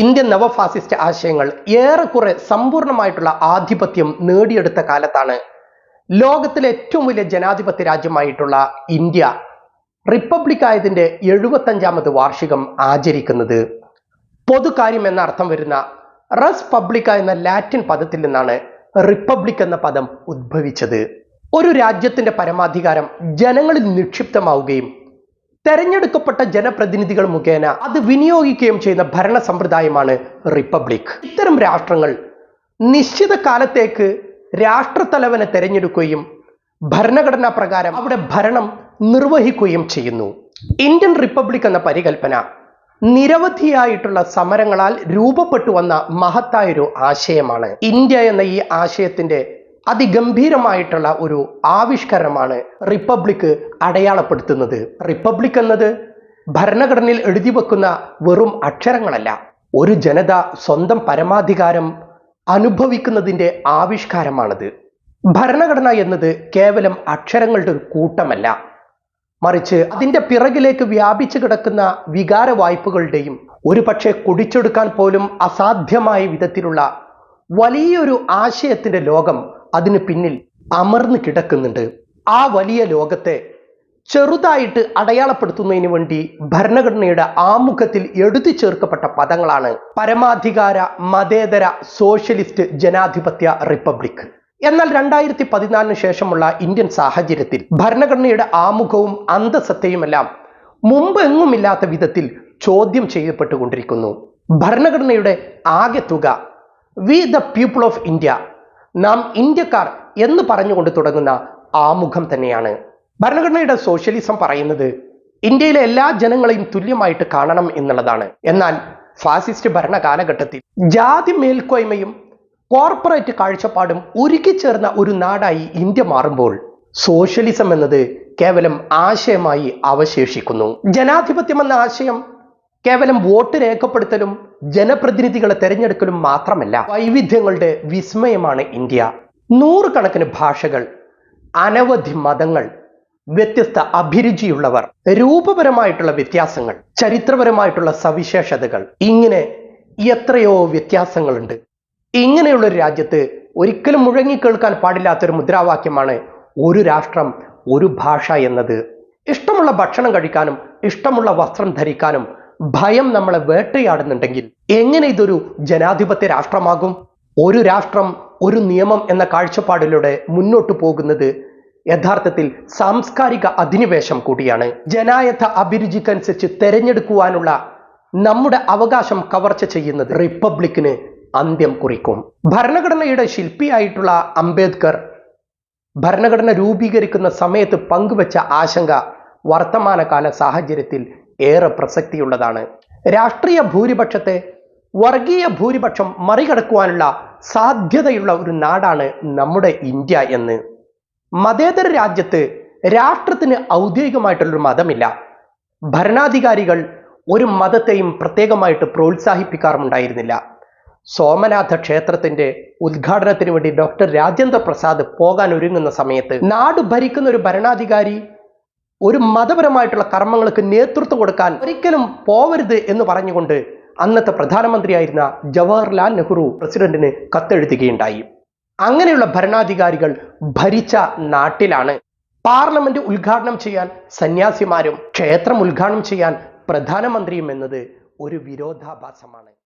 Indian നവഫാസിസ്റ്റ് ആശയങ്ങൾ ഏറെക്കുറെ സമ്പൂർണമായിട്ടുള്ള ആധിപത്യം നേടിയെടുത്ത കാലത്താണ് ലോകത്തിലെ ഏറ്റവും വലിയ ജനാധിപത്യ രാജ്യമായിട്ടുള്ള ഇന്ത്യ റിപ്പബ്ലിക് ആയതിന്റെ എഴുപത്തഞ്ചാമത് വാർഷികം ആചരിക്കുന്നത്. പൊതുകാര്യം എന്ന അർത്ഥം വരുന്ന റസ് പബ്ലിക്ക എന്ന ലാറ്റിൻ പദത്തിൽ നിന്നാണ് റിപ്പബ്ലിക് എന്ന പദം ഉദ്ഭവിച്ചത്. ഒരു രാജ്യത്തിന്റെ പരമാധികാരം ജനങ്ങളിൽ നിക്ഷിപ്തമാവുകയും തെരഞ്ഞെടുക്കപ്പെട്ട ജനപ്രതിനിധികൾ മുഖേന അത് വിനിയോഗിക്കുകയും ചെയ്യുന്ന ഭരണ സമ്പ്രദായമാണ് റിപ്പബ്ലിക്. ഇത്തരം രാഷ്ട്രങ്ങൾ നിശ്ചിത കാലത്തേക്ക് രാഷ്ട്രത്തലവനെ തെരഞ്ഞെടുക്കുകയും ഭരണഘടനാ പ്രകാരം അവിടെ ഭരണം നിർവഹിക്കുകയും ചെയ്യുന്നു. ഇന്ത്യൻ റിപ്പബ്ലിക് എന്ന പരികൽപ്പന നിരവധിയായിട്ടുള്ള സമരങ്ങളാൽ രൂപപ്പെട്ടു വന്ന മഹത്തായൊരു ആശയമാണ്. ഇന്ത്യ എന്ന ഈ ആശയത്തിന്റെ അതിഗംഭീരമായിട്ടുള്ള ഒരു ആവിഷ്കരണമാണ് റിപ്പബ്ലിക് അടയാളപ്പെടുത്തുന്നത്. റിപ്പബ്ലിക് എന്നത് ഭരണഘടനയിൽ എഴുതി വെക്കുന്ന വെറും അക്ഷരങ്ങളല്ല. ഒരു ജനത സ്വന്തം പരമാധികാരം അനുഭവിക്കുന്നതിന്റെ ആവിഷ്കാരമാണത്. ഭരണഘടന എന്നത് കേവലം അക്ഷരങ്ങളുടെ ഒരു കൂട്ടമല്ല. മറിച്ച് അതിന്റെ പിറകിലേക്ക് വ്യാപിച്ചു കിടക്കുന്ന വികാര വായ്പകളുടെയും ഒരു പക്ഷേ കുടിച്ചെടുക്കാൻ പോലും അസാധ്യമായ വിധത്തിലുള്ള വലിയൊരു ആശയത്തിന്റെ ലോകം അതിന് പിന്നിൽ അമർന്നു കിടക്കുന്നുണ്ട്. ആ വലിയ ലോകത്തെ ചെറുതായിട്ട് അടയാളപ്പെടുത്തുന്നതിന് വേണ്ടി ഭരണഘടനയുടെ ആമുഖത്തിൽ എഴുതി ചേർക്കപ്പെട്ട പദങ്ങളാണ് പരമാധികാര മതേതര സോഷ്യലിസ്റ്റ് ജനാധിപത്യ റിപ്പബ്ലിക്. എന്നാൽ രണ്ടായിരത്തി പതിനാലിന് ശേഷമുള്ള ഇന്ത്യൻ സാഹചര്യത്തിൽ ഭരണഘടനയുടെ ആമുഖവും അന്തസത്തയുമെല്ലാം മുമ്പ് എങ്ങുമില്ലാത്ത വിധത്തിൽ ചോദ്യം ചെയ്യപ്പെട്ടുകൊണ്ടിരിക്കുന്നു. ഭരണഘടനയുടെ ആകെ തുക we the people of India നാം ഇന്ത്യക്കാർ എന്ന് പറഞ്ഞുകൊണ്ട് തുടങ്ങുന്ന ആമുഖം തന്നെയാണ്. ഭരണഘടനയുടെ സോഷ്യലിസം പറയുന്നത് ഇന്ത്യയിലെ എല്ലാ ജനങ്ങളെയും തുല്യമായിട്ട് കാണണം എന്നുള്ളതാണ്. എന്നാൽ ഫാസിസ്റ്റ് ഭരണകാലഘട്ടത്തിൽ ജാതി മേൽക്കോയ്മയും കോർപ്പറേറ്റ് കാഴ്ചപ്പാടും ഉരുക്കിച്ചേർന്ന ഒരു നാടായി ഇന്ത്യ മാറുമ്പോൾ സോഷ്യലിസം എന്നത് കേവലം ആശയമായി അവശേഷിക്കുന്നു. ജനാധിപത്യം എന്ന ആശയം കേവലം വോട്ട് രേഖപ്പെടുത്തലും ജനപ്രതിനിധികളെ തെരഞ്ഞെടുക്കലും മാത്രമല്ല വൈവിധ്യങ്ങളുടെ വിസ്മയമാണ് ഇന്ത്യ. നൂറുകണക്കിന് ഭാഷകൾ അനവധി മതങ്ങൾ വ്യത്യസ്ത അഭിരുചിയുള്ളവർ രൂപപരമായിട്ടുള്ള വ്യത്യാസങ്ങൾ ചരിത്രപരമായിട്ടുള്ള സവിശേഷതകൾ. ഇങ്ങനെ എത്രയോ വ്യത്യാസങ്ങളുണ്ട്. ഇങ്ങനെയുള്ള ഒരു രാജ്യത്ത് ഒരിക്കലും മുഴങ്ങിക്കേൾക്കാൻ പാടില്ലാത്തൊരു മുദ്രാവാക്യമാണ് ഒരു രാഷ്ട്രം ഒരു ഭാഷ എന്നത്. ഇഷ്ടമുള്ള ഭക്ഷണം കഴിക്കാനും ഇഷ്ടമുള്ള വസ്ത്രം ധരിക്കാനും ഭയം നമ്മളെ വേട്ടയാടുന്നുണ്ടെങ്കിൽ എങ്ങനെ ഇതൊരു ജനാധിപത്യ രാഷ്ട്രമാകും? ഒരു രാഷ്ട്രം ഒരു നിയമം എന്ന കാഴ്ചപ്പാടിലൂടെ മുന്നോട്ടു പോകുന്നത് യഥാർത്ഥത്തിൽ സാംസ്കാരിക അധിനിവേശം കൂടിയാണ്. ജനായത്ത അഭിരുചിക്കനുസരിച്ച് തെരഞ്ഞെടുക്കുവാനുള്ള നമ്മുടെ അവകാശം കവർച്ച ചെയ്യുന്നത് റിപ്പബ്ലിക്കിന് അന്ത്യം കുറിക്കും. ഭരണഘടനയുടെ ശില്പിയായിട്ടുള്ള അംബേദ്കർ ഭരണഘടന രൂപീകരിക്കുന്ന സമയത്ത് പങ്കുവച്ച ആശങ്ക വർത്തമാനകാല സാഹചര്യത്തിൽ ഏറെ പ്രസക്തിയുള്ളതാണ്. രാഷ്ട്രീയ ഭൂരിപക്ഷത്തെ വർഗീയ ഭൂരിപക്ഷം മറികടക്കുവാനുള്ള സാധ്യതയുള്ള ഒരു നാടാണ് നമ്മുടെ ഇന്ത്യ എന്ന്. മതേതര രാജ്യത്ത് രാഷ്ട്രത്തിന് ഔദ്യോഗികമായിട്ടുള്ളൊരു മതമില്ല. ഭരണാധികാരികൾ ഒരു മതത്തെയും പ്രത്യേകമായിട്ട് പ്രോത്സാഹിപ്പിക്കാറുമുണ്ടായിരുന്നില്ല. സോമനാഥ ക്ഷേത്രത്തിന്റെ ഉദ്ഘാടനത്തിന് വേണ്ടി ഡോക്ടർ രാജേന്ദ്ര പ്രസാദ് പോകാൻ ഒരുങ്ങുന്ന സമയത്ത് നാട് ഭരിക്കുന്ന ഒരു ഭരണാധികാരി ഒരു മതപരമായിട്ടുള്ള കർമ്മങ്ങൾക്ക് നേതൃത്വം കൊടുക്കാൻ ഒരിക്കലും പോവരുത് എന്ന് പറഞ്ഞുകൊണ്ട് അന്നത്തെ പ്രധാനമന്ത്രിയായിരുന്ന ജവഹർലാൽ നെഹ്റു പ്രസിഡന്റിന് കത്തെഴുതുകയുണ്ടായി. അങ്ങനെയുള്ള ഭരണാധികാരികൾ ഭരിച്ച നാട്ടിലാണ്. പാർലമെന്റ് ഉദ്ഘാടനം ചെയ്യാൻ സന്യാസിമാരും ക്ഷേത്രം ഉദ്ഘാടനം ചെയ്യാൻ പ്രധാനമന്ത്രിയും എന്നത് ഒരു വിരോധാഭാസമാണ്.